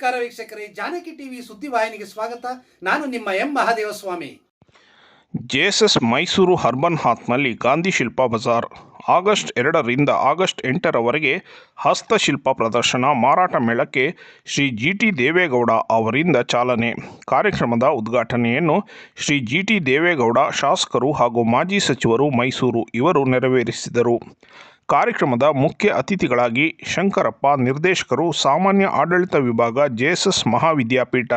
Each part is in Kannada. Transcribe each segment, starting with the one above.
ನಮಸ್ಕಾರ ವೀಕ್ಷಕರೇ, ಜಾನಕಿ ಟಿವಿ ಸುದ್ದಿವಾಹಿನಿಗೆ ಸ್ವಾಗತ. ನಾನು ನಿಮ್ಮ M Mahadevaswamy. JSS Mysuru urban ಹಾತ್ನಲ್ಲಿ Gandhi ಶಿಲ್ಪ ಬಜಾರ್. ಆಗಸ್ಟ್ ಎರಡರಿಂದ ಆಗಸ್ಟ್ ಎಂಟರವರೆಗೆ ಹಸ್ತಶಿಲ್ಪ ಪ್ರದರ್ಶನ ಮಾರಾಟ ಮೇಳಕ್ಕೆ ಶ್ರೀ ಜಿ ಟಿ ದೇವೇಗೌಡ ಅವರಿಂದ ಚಾಲನೆ. ಕಾರ್ಯಕ್ರಮದ ಉದ್ಘಾಟನೆಯನ್ನು ಶ್ರೀ ಜಿ ಟಿ ದೇವೇಗೌಡ, ಶಾಸಕರು ಹಾಗೂ ಮಾಜಿ ಸಚಿವರು ಮೈಸೂರು ಇವರು ನೆರವೇರಿಸಿದರು. ಕಾರ್ಯಕ್ರಮದ ಮುಖ್ಯ ಅತಿಥಿಗಳಾಗಿ ಶಂಕರಪ್ಪ ನಿರ್ದೇಶಕರು ಸಾಮಾನ್ಯ ಆಡಳಿತ ವಿಭಾಗ JSS Mahavidyapeetha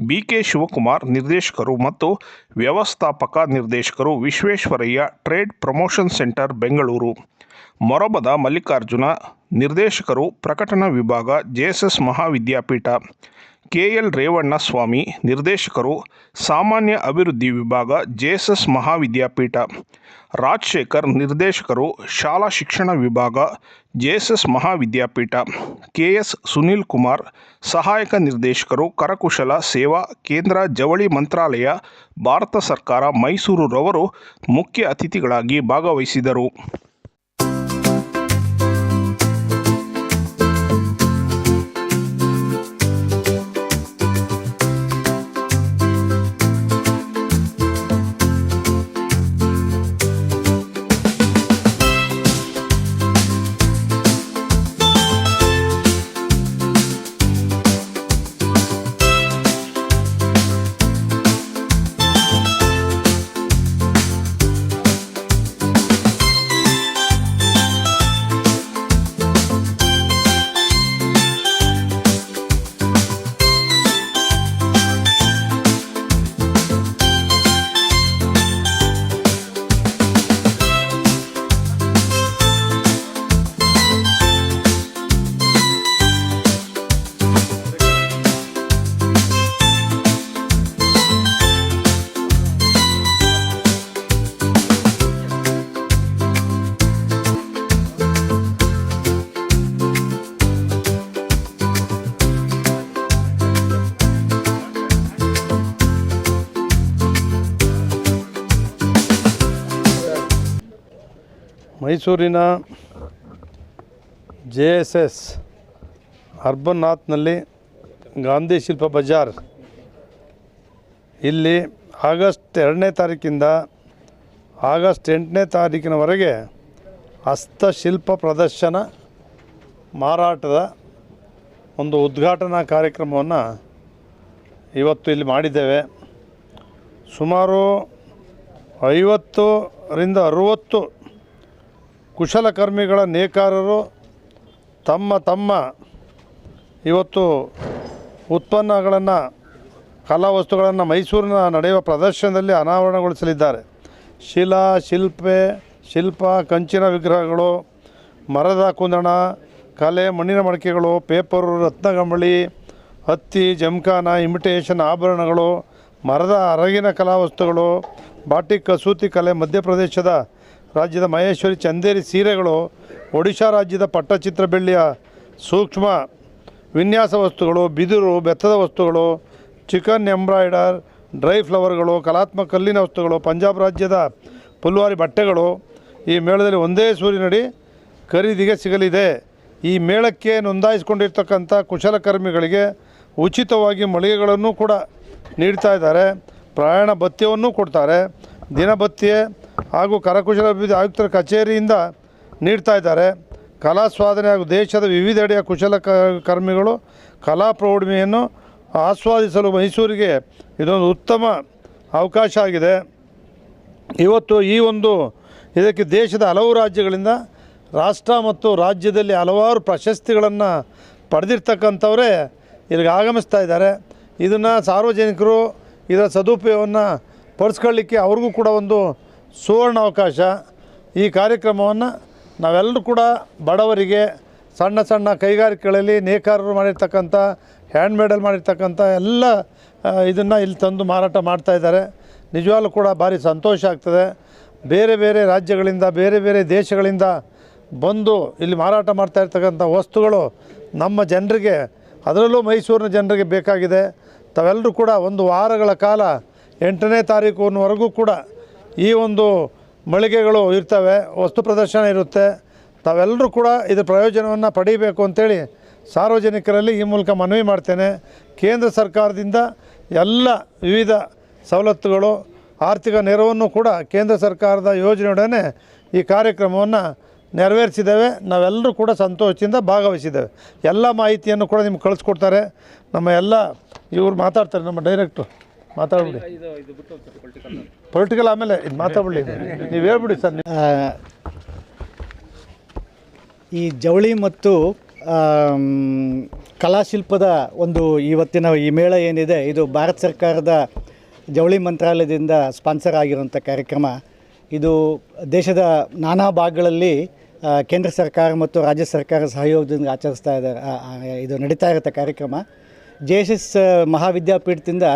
B K Shivakumar ನಿರ್ದೇಶಕರು ಮತ್ತು ವ್ಯವಸ್ಥಾಪಕ ನಿರ್ದೇಶಕರು Visvesvaraya trade promotion centre Bengaluru. Morabada Mallikarjuna, ನಿರ್ದೇಶಕರು, ಪ್ರಕಟಣಾ ವಿಭಾಗ ಜೆಎಸ್ಎಸ್ ಮಹಾವಿದ್ಯಾಪೀಠ ಕೆಎಲ್ ರೇವಣ್ಣ ಸ್ವಾಮಿ, ನಿರ್ದೇಶಕರು, ಸಾಮಾನ್ಯ ಅಭಿವೃದ್ಧಿ ವಿಭಾಗ ಜೆಎಸ್ಎಸ್ ಮಹಾವಿದ್ಯಾಪೀಠ, ರಾಜಶೇಖರ್, ನಿರ್ದೇಶಕರು, ಶಾಲಾ ಶಿಕ್ಷಣ ವಿಭಾಗ JSS Mahavidyapeetha, K S Sunil Kumar, ಸಹಾಯಕ ನಿರ್ದೇಶಕರು, ಕರಕುಶಲ ಸೇವಾ, ಕೇಂದ್ರ ಜವಳಿ ಮಂತ್ರಾಲಯ, ಭಾರತ ಸರ್ಕಾರ, ಮೈಸೂರು ರವರು ಮುಖ್ಯ ಅತಿಥಿಗಳಾಗಿ ಭಾಗವಹಿಸಿದರು. ಮೈಸೂರಿನ J S S urban Gandhi Shilp Bazaar. ಇಲ್ಲಿ ಆಗಸ್ಟ್ ಎರಡನೇ ತಾರೀಕಿಂದ ಆಗಸ್ಟ್ ಎಂಟನೇ ತಾರೀಕಿನವರೆಗೆ ಹಸ್ತಶಿಲ್ಪ ಪ್ರದರ್ಶನ ಮಾರಾಟದ ಒಂದು ಉದ್ಘಾಟನಾ ಕಾರ್ಯಕ್ರಮವನ್ನು ಇವತ್ತು ಇಲ್ಲಿ ಮಾಡಿದ್ದೇವೆ. ಸುಮಾರು ಐವತ್ತರಿಂದ ಅರುವತ್ತು ಕುಶಲಕರ್ಮಿಗಳ ನೇಕಾರರು ತಮ್ಮ ತಮ್ಮ ಇವತ್ತು ಉತ್ಪನ್ನಗಳನ್ನು ಕಲಾ ವಸ್ತುಗಳನ್ನು ಮೈಸೂರಿನ ನಡೆಯುವ ಪ್ರದರ್ಶನದಲ್ಲಿ ಅನಾವರಣಗೊಳಿಸಲಿದ್ದಾರೆ. ಶಿಲಾ, ಶಿಲ್ಪೆ, ಶಿಲ್ಪ, ಕಂಚಿನ ವಿಗ್ರಹಗಳು, ಮರದ ಕುಂದಣ, ಕಲೆ, ಮಣ್ಣಿನ ಮಡಿಕೆಗಳು, ಪೇಪರು ರತ್ನಗಂಬಳಿ ಹತ್ತಿ ಜಮಖಾನ ಇಮಿಟೇಷನ್ ಆಭರಣಗಳು, ಮರದ ಅರಗಿನ ಕಲಾವಸ್ತುಗಳು ಬಾಟಿ ಕಸೂತಿ ಕಲೆ ಮಧ್ಯಪ್ರದೇಶದ ರಾಜ್ಯದ ಮಹೇಶ್ವರಿ ಚಂದೇರಿ ಸೀರೆಗಳು, ಒಡಿಶಾ ರಾಜ್ಯದ ಪಟ್ಟಚಿತ್ರ ಬೆಳ್ಳಿಯ ಸೂಕ್ಷ್ಮ ವಿನ್ಯಾಸ ವಸ್ತುಗಳು, ಬಿದಿರು, ಬೆತ್ತದ ವಸ್ತುಗಳು, ಚಿಕನ್ ಎಂಬ್ರಾಯ್ಡರ್, ಡ್ರೈ ಫ್ಲವರ್ಗಳು, ಕಲಾತ್ಮಕ ಕಲ್ಲಿನ ವಸ್ತುಗಳು, ಪಂಜಾಬ್ ರಾಜ್ಯದ ಪುಲ್ವಾರಿ ಬಟ್ಟೆಗಳು ಈ ಮೇಳದಲ್ಲಿ ಒಂದೇ ಸೂರಿನಡಿ ಖರೀದಿಗೆ ಸಿಗಲಿದೆ. ಈ ಮೇಳಕ್ಕೆ ನೋಂದಾಯಿಸಿಕೊಂಡಿರ್ತಕ್ಕಂಥ ಕುಶಲಕರ್ಮಿಗಳಿಗೆ ಉಚಿತವಾಗಿ ಮಳಿಗೆಗಳನ್ನು ಕೂಡ ನೀಡ್ತಾ ಇದ್ದಾರೆ. ಪ್ರಯಾಣ ಭತ್ಯವನ್ನು ಕೊಡ್ತಾರೆ. ದಿನಭತ್ಯೆ ಹಾಗೂ ಕರಕುಶಲ ಅಭಿವೃದ್ಧಿ ಆಯುಕ್ತರ ಕಚೇರಿಯಿಂದ ನೀಡ್ತಾ ಇದ್ದಾರೆ. ಕಲಾ ಸ್ವಾಧನೆ ಹಾಗೂ ದೇಶದ ವಿವಿಧೆಡೆಯ ಕುಶಲ ಕರ್ಮಿಗಳು ಕಲಾ ಪ್ರೌಢಿಮೆಯನ್ನು ಆಸ್ವಾದಿಸಲು ಮೈಸೂರಿಗೆ ಇದೊಂದು ಉತ್ತಮ ಅವಕಾಶ ಆಗಿದೆ. ಇವತ್ತು ಈ ಒಂದು ಇದಕ್ಕೆ ದೇಶದ ಹಲವು ರಾಜ್ಯಗಳಿಂದ ರಾಷ್ಟ್ರ ಮತ್ತು ರಾಜ್ಯದಲ್ಲಿ ಹಲವಾರು ಪ್ರಶಸ್ತಿಗಳನ್ನು ಪಡೆದಿರ್ತಕ್ಕಂಥವರೇ ಇಲ್ಲಿಗೆ ಆಗಮಿಸ್ತಾ ಇದ್ದಾರೆ. ಇದನ್ನು ಸಾರ್ವಜನಿಕರು ಇದರ ಸದುಪಯೋಗವನ್ನು ಪಡಿಸ್ಕೊಳ್ಳಿಕ್ಕೆ ಅವ್ರಿಗೂ ಕೂಡ ಒಂದು ಸುವರ್ಣ ಅವಕಾಶ. ಈ ಕಾರ್ಯಕ್ರಮವನ್ನು ನಾವೆಲ್ಲರೂ ಕೂಡ ಬಡವರಿಗೆ, ಸಣ್ಣ ಸಣ್ಣ ಕೈಗಾರಿಕೆಗಳಲ್ಲಿ ನೇಕಾರರು ಮಾಡಿರ್ತಕ್ಕಂಥ ಹ್ಯಾಂಡ್ಮೇಡಲ್ಲಿ ಮಾಡಿರ್ತಕ್ಕಂಥ ಎಲ್ಲ ಇದನ್ನು ಇಲ್ಲಿ ತಂದು ಮಾರಾಟ ಮಾಡ್ತಾ ಇದ್ದಾರೆ. ನಿಜವಾಗ್ಲೂ ಕೂಡ ಭಾರಿ ಸಂತೋಷ ಆಗ್ತದೆ. ಬೇರೆ ಬೇರೆ ರಾಜ್ಯಗಳಿಂದ, ಬೇರೆ ಬೇರೆ ದೇಶಗಳಿಂದ ಬಂದು ಇಲ್ಲಿ ಮಾರಾಟ ಮಾಡ್ತಾ ಇರ್ತಕ್ಕಂಥ ವಸ್ತುಗಳು ನಮ್ಮ ಜನರಿಗೆ, ಅದರಲ್ಲೂ ಮೈಸೂರಿನ ಜನರಿಗೆ ಬೇಕಾಗಿದೆ. ತಾವೆಲ್ಲರೂ ಕೂಡ ಒಂದು ವಾರಗಳ ಕಾಲ ಎಂಟನೇ ತಾರೀಕುವರೆಗೂ ಕೂಡ ಈ ಒಂದು ಮಳಿಗೆಗಳು ಇರ್ತವೆ, ವಸ್ತು ಪ್ರದರ್ಶನ ಇರುತ್ತೆ. ತಾವೆಲ್ಲರೂ ಕೂಡ ಇದು ಪ್ರಯೋಜನವನ್ನು ಪಡೀಬೇಕು ಅಂತೇಳಿ ಸಾರ್ವಜನಿಕರಲ್ಲಿ ಈ ಮೂಲಕ ಮನವಿ ಮಾಡ್ತೇನೆ. ಕೇಂದ್ರ ಸರ್ಕಾರದಿಂದ ಎಲ್ಲ ವಿವಿಧ ಸವಲತ್ತುಗಳು, ಆರ್ಥಿಕ ನೆರವನ್ನು ಕೂಡ ಕೇಂದ್ರ ಸರ್ಕಾರದ ಯೋಜನೆಯೊಡನೆ ಈ ಕಾರ್ಯಕ್ರಮವನ್ನು ನೆರವೇರಿಸಿದ್ದೇವೆ. ನಾವೆಲ್ಲರೂ ಕೂಡ ಸಂತೋಷದಿಂದ ಭಾಗವಹಿಸಿದ್ದೇವೆ. ಎಲ್ಲ ಮಾಹಿತಿಯನ್ನು ಕೂಡ ನಿಮ್ಗೆ ಕಳಿಸ್ಕೊಡ್ತಾರೆ. ನಮ್ಮ ಎಲ್ಲ ಇವರು ಮಾತಾಡ್ತಾರೆ, ನಮ್ಮ ಡೈರೆಕ್ಟ್ರು. ಮಾತಾಡ್ಬಿಡಿ. ಪೊಲಿಟಿಕಲ್ ಆಮೇಲೆ ಇದು ಮಾತಾಡ್ಬಿಡಿ. ನೀವು ಹೇಳ್ಬಿಡಿ ಸರ್ ಈ ಜವಳಿ ಮತ್ತು ಕಲಾಶಿಲ್ಪದ ಒಂದು ಇವತ್ತಿನ ಈ ಮೇಳ ಏನಿದೆ ಇದು ಭಾರತ ಸರ್ಕಾರದ ಜವಳಿ ಮಂತ್ರಾಲಯದಿಂದ ಸ್ಪಾನ್ಸರ್ ಆಗಿರುವಂಥ ಕಾರ್ಯಕ್ರಮ. ಇದು ದೇಶದ ನಾನಾ ಭಾಗಗಳಲ್ಲಿ ಕೇಂದ್ರ ಸರ್ಕಾರ ಮತ್ತು ರಾಜ್ಯ ಸರ್ಕಾರ ಸಹಯೋಗದಿಂದ ಆಚರಿಸ್ತಾ ಇದ್ದಾರೆ ಇದು ನಡೀತಾ ಇರುತ್ತೆ ಕಾರ್ಯಕ್ರಮ. ಜೆ ಎಸ್ ಎಸ್ ಮಹಾವಿದ್ಯಾಪೀಠದಿಂದ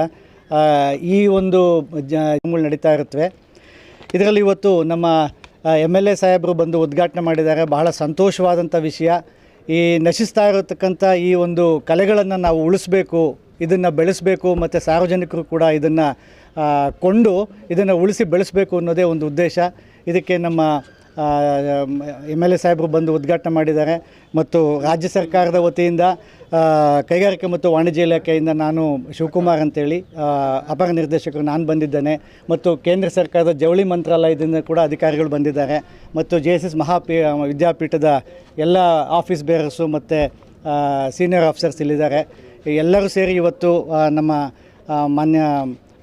ಈ ಒಂದು ಜ ನಡೀತಾ ಇರುತ್ತವೆ ಇದರಲ್ಲಿ ಇವತ್ತು ನಮ್ಮ ಎಂ ಎಲ್ ಎ ಸಾಹೇಬರು ಬಂದು ಉದ್ಘಾಟನೆ ಮಾಡಿದ್ದಾರೆ. ಬಹಳ ಸಂತೋಷವಾದಂಥ ವಿಷಯ. ಈ ನಶಿಸ್ತಾ ಇರತಕ್ಕಂಥ ಈ ಒಂದು ಕಲೆಗಳನ್ನು ನಾವು ಉಳಿಸ್ಬೇಕು, ಇದನ್ನು ಬೆಳೆಸಬೇಕು, ಮತ್ತು ಸಾರ್ವಜನಿಕರು ಕೂಡ ಇದನ್ನು ಕೊಂಡು ಇದನ್ನು ಉಳಿಸಿ ಬೆಳೆಸಬೇಕು ಅನ್ನೋದೇ ಒಂದು ಉದ್ದೇಶ. ಇದಕ್ಕೆ ನಮ್ಮ ಎಂ ಎಲ್ ಎ ಸಾಹೇಬರು ಬಂದು ಉದ್ಘಾಟನೆ ಮಾಡಿದ್ದಾರೆ. ಮತ್ತು ರಾಜ್ಯ ಸರ್ಕಾರದ ವತಿಯಿಂದ ಕೈಗಾರಿಕೆ ಮತ್ತು ವಾಣಿಜ್ಯ ಇಲಾಖೆಯಿಂದ ನಾನು ಶಿವಕುಮಾರ್ ಅಂತೇಳಿ ಅಪರ ನಿರ್ದೇಶಕರು ನಾನು ಬಂದಿದ್ದೇನೆ. ಮತ್ತು ಕೇಂದ್ರ ಸರ್ಕಾರದ ಜವಳಿ ಮಂತ್ರಾಲಯದಿಂದ ಕೂಡ ಅಧಿಕಾರಿಗಳು ಬಂದಿದ್ದಾರೆ. ಮತ್ತು ಜೆ ಎಸ್ ಎಸ್ ಮಹಾಪೀ ವಿದ್ಯಾಪೀಠದ ಎಲ್ಲ ಆಫೀಸ್ ಬೇರರ್ಸು ಮತ್ತು ಸೀನಿಯರ್ ಆಫೀಸರ್ಸ್ ಇಲ್ಲಿದ್ದಾರೆ. ಎಲ್ಲರೂ ಸೇರಿ ಇವತ್ತು ನಮ್ಮ ಮಾನ್ಯ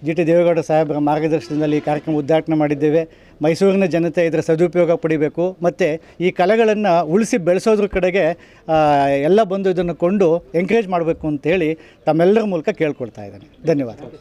ಜಿ ಟಿ ದೇವೇಗೌಡ ಸಾಹೇಬರ ಮಾರ್ಗದರ್ಶನದಲ್ಲಿ ಈ ಕಾರ್ಯಕ್ರಮ ಉದ್ಘಾಟನೆ ಮಾಡಿದ್ದೇವೆ. ಮೈಸೂರಿನ ಜನತೆ ಇದರ ಸದುಪಯೋಗ ಪಡಿಬೇಕು. ಮತ್ತು ಈ ಕಲೆಗಳನ್ನು ಉಳಿಸಿ ಬೆಳೆಸೋದ್ರ ಕಡೆಗೆ ಎಲ್ಲ ಬಂದು ಇದನ್ನು ಕೊಂಡು ಎಂಕರೇಜ್ ಮಾಡಬೇಕು ಅಂತೇಳಿ ತಮ್ಮೆಲ್ಲರ ಮೂಲಕ ಕೇಳ್ಕೊಳ್ತಾ ಇದ್ದೇನೆ. ಧನ್ಯವಾದಗಳು.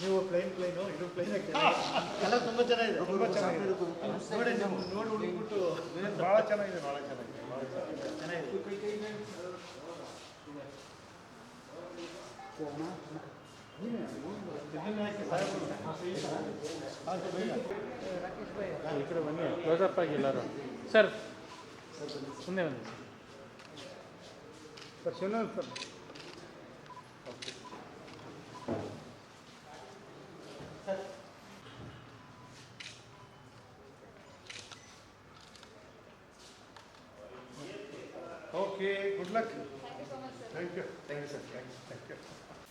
ನೀವು ಪ್ಲೈನ್ ಪ್ಲೈನು ಇದು ಪ್ಲೈನ್ ಕಲರ್ ತುಂಬ ಚೆನ್ನಾಗಿದೆ ತುಂಬ ಚೆನ್ನಾಗಿದೆ. ನೋಡಿ ನೀವು ನೋಡಿ ಹುಡುಕ್ಬಿಟ್ಟು ಭಾಳ ಚೆನ್ನಾಗಿದೆ ಭಾಳ ಚೆನ್ನಾಗಿದೆ ಈ ಕಡೆ ಬನ್ನಿ ಕ್ಲೋಸಪ್ ಆಗಿ ಎಲ್ಲರೂ. ಸರ್ ಮುಂದೆ ಬನ್ನಿ. Sir Shivanath sir. Okay, good luck. Thank you so much, sir. Thank you. Thank you, sir. Thank you. Thank you.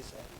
he said.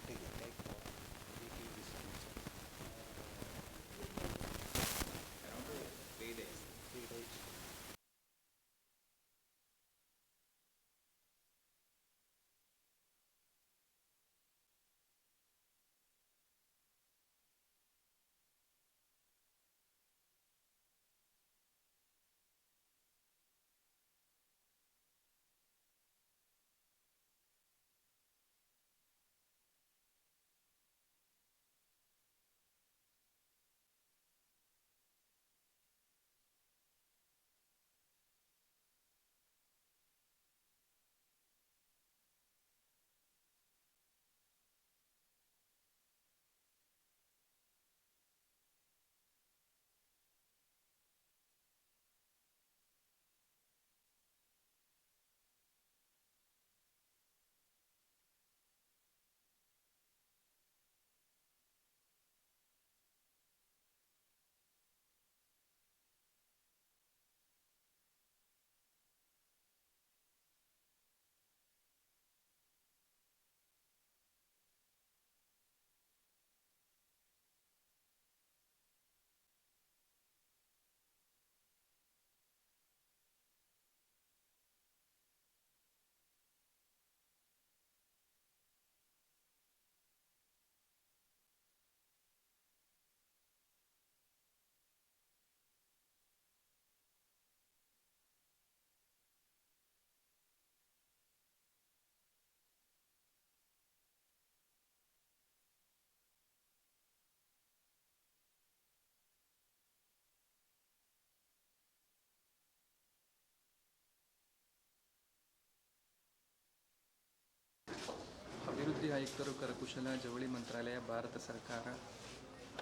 ಆಯುಕ್ತರು ಕರಕುಶಲ ಜವಳಿ ಮಂತ್ರಾಲಯ, ಭಾರತ ಸರ್ಕಾರ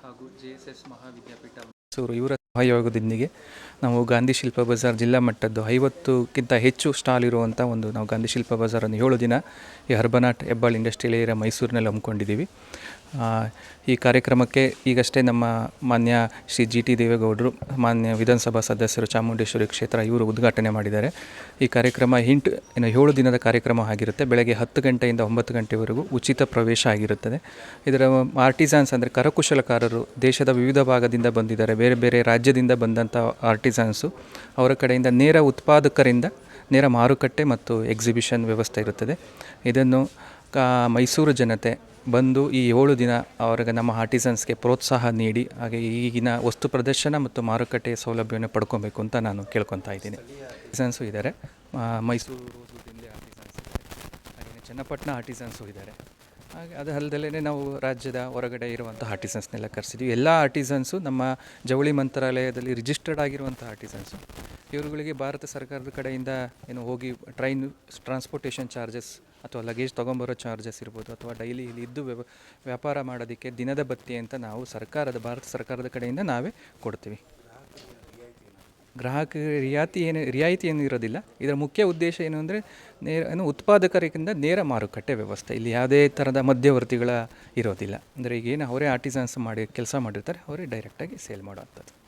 ಹಾಗೂ JSS S S Mahavidyapeetha. Mysuru ಇವರ ಸಹಯೋಗದೊಂದಿಗೆ ನಾವು ಗಾಂಧಿ ಶಿಲ್ಪ ಬಜಾರ್ ಜಿಲ್ಲಾ ಮಟ್ಟದ್ದು ಐವತ್ತಕ್ಕಿಂತ ಹೆಚ್ಚು ಸ್ಟಾಲ್ ಇರುವಂಥ ಒಂದು ನಾವು ಗಾಂಧಿ ಶಿಲ್ಪ ಬಜಾರನ್ನು ಏಳು ದಿನ ಈ ಹರ್ಬನಾಟ್ ಹೆಬ್ಬಾಳ್ ಇಂಡಸ್ಟ್ರಿಯಲ್ ಏರಿಯಾ ಮೈಸೂರಿನಲ್ಲಿ ಹಮ್ಮಿಕೊಂಡಿದ್ದೀವಿ. ಈ ಕಾರ್ಯಕ್ರಮಕ್ಕೆ ಈಗಷ್ಟೇ ನಮ್ಮ ಮಾನ್ಯ ಶ್ರೀ ಜಿ ಟಿ ದೇವೇಗೌಡರು, ಮಾನ್ಯ ವಿಧಾನಸಭಾ ಸದಸ್ಯರು ಚಾಮುಂಡೇಶ್ವರಿ ಕ್ಷೇತ್ರ ಇವರು ಉದ್ಘಾಟನೆ ಮಾಡಿದ್ದಾರೆ. ಈ ಕಾರ್ಯಕ್ರಮ ಹಿಂಟ್ ಏನು ಏಳು ದಿನದ ಕಾರ್ಯಕ್ರಮ ಆಗಿರುತ್ತೆ. ಬೆಳಗ್ಗೆ ಹತ್ತು ಗಂಟೆಯಿಂದ ಒಂಬತ್ತು ಗಂಟೆವರೆಗೂ ಉಚಿತ ಪ್ರವೇಶ ಆಗಿರುತ್ತದೆ. ಇದರ ಆರ್ಟಿಸಾನ್ಸ್ ಅಂದರೆ ಕರಕುಶಲಕಾರರು ದೇಶದ ವಿವಿಧ ಭಾಗದಿಂದ ಬಂದಿದ್ದಾರೆ. ಬೇರೆ ಬೇರೆ ರಾಜ್ಯದಿಂದ ಬಂದಂಥ ಆರ್ಟಿಸಾನ್ಸು ಅವರ ಕಡೆಯಿಂದ ನೇರ ಉತ್ಪಾದಕರಿಂದ ನೇರ ಮಾರುಕಟ್ಟೆ ಮತ್ತು ಎಕ್ಸಿಬಿಷನ್ ವ್ಯವಸ್ಥೆ ಇರುತ್ತದೆ. ಇದನ್ನು ಕಾ ಮೈಸೂರು ಜನತೆ ಬಂದು ಈ ಏಳು ದಿನ ಅವರಿಗೆ ನಮ್ಮ ಆರ್ಟಿಸನ್ಸ್ಗೆ ಪ್ರೋತ್ಸಾಹ ನೀಡಿ, ಹಾಗೆ ಈಗಿನ ವಸ್ತು ಪ್ರದರ್ಶನ ಮತ್ತು ಮಾರುಕಟ್ಟೆ ಸೌಲಭ್ಯವನ್ನು ಪಡ್ಕೊಬೇಕು ಅಂತ ನಾನು ಕೇಳ್ಕೊತಾ ಇದ್ದೀನಿ. ಆರ್ಟಿಸನ್ಸು ಇದ್ದಾರೆ. ಮೈಸೂರು ಚನ್ನಪಟ್ಟಣ ಆರ್ಟಿಸನ್ಸು ಇದ್ದಾರೆ. ಹಾಗೆ ಅದು ಅಲ್ಲದಲ್ಲೇ ನಾವು ರಾಜ್ಯದ ಹೊರಗಡೆ ಇರುವಂಥ ಆರ್ಟಿಸನ್ಸ್ನೆಲ್ಲ ಕರೆಸಿದ್ವಿ ಎಲ್ಲ ಆರ್ಟಿಸನ್ಸು ನಮ್ಮ ಜವಳಿ ಮಂತ್ರಾಲಯದಲ್ಲಿ ರಿಜಿಸ್ಟರ್ಡ್ ಆಗಿರುವಂಥ ಆರ್ಟಿಸನ್ಸು. ಇವರುಗಳಿಗೆ ಭಾರತ ಸರ್ಕಾರದ ಕಡೆಯಿಂದ ಏನು ಹೋಗಿ ಟ್ರೈನ್ ಟ್ರಾನ್ಸ್ಪೋರ್ಟೇಷನ್ ಚಾರ್ಜಸ್ ಅಥವಾ ಲಗೇಜ್ ತೊಗೊಂಬರೋ ಚಾರ್ಜಸ್ ಇರ್ಬೋದು ಅಥವಾ ಡೈಲಿ ಇಲ್ಲಿ ಇದ್ದು ವ್ಯಾಪಾರ ಮಾಡೋದಕ್ಕೆ ದಿನದ ಬತ್ತಿ ಅಂತ ನಾವು ಸರ್ಕಾರದ, ಭಾರತ ಸರ್ಕಾರದ ಕಡೆಯಿಂದ ನಾವೇ ಕೊಡ್ತೀವಿ. ಗ್ರಾಹಕ ರಿಯಾಯಿತಿ ಏನು ರಿಯಾಯಿತಿ ಏನು ಇರೋದಿಲ್ಲ. ಇದರ ಮುಖ್ಯ ಉದ್ದೇಶ ಏನು ಅಂದರೆ ನೇರ, ಏನು ಉತ್ಪಾದಕರಿಗಿಂತ ನೇರ ಮಾರುಕಟ್ಟೆ ವ್ಯವಸ್ಥೆ. ಇಲ್ಲಿ ಯಾವುದೇ ಥರದ ಮಧ್ಯವರ್ತಿಗಳ ಇರೋದಿಲ್ಲ. ಅಂದರೆ ಈಗೇನು ಅವರೇ ಆರ್ಟಿಸನ್ಸ್ ಮಾಡಿ, ಕೆಲಸ ಮಾಡಿರ್ತಾರೆ, ಅವರೇ ಡೈರೆಕ್ಟಾಗಿ ಸೇಲ್ ಮಾಡೋವಂಥದ್ದು.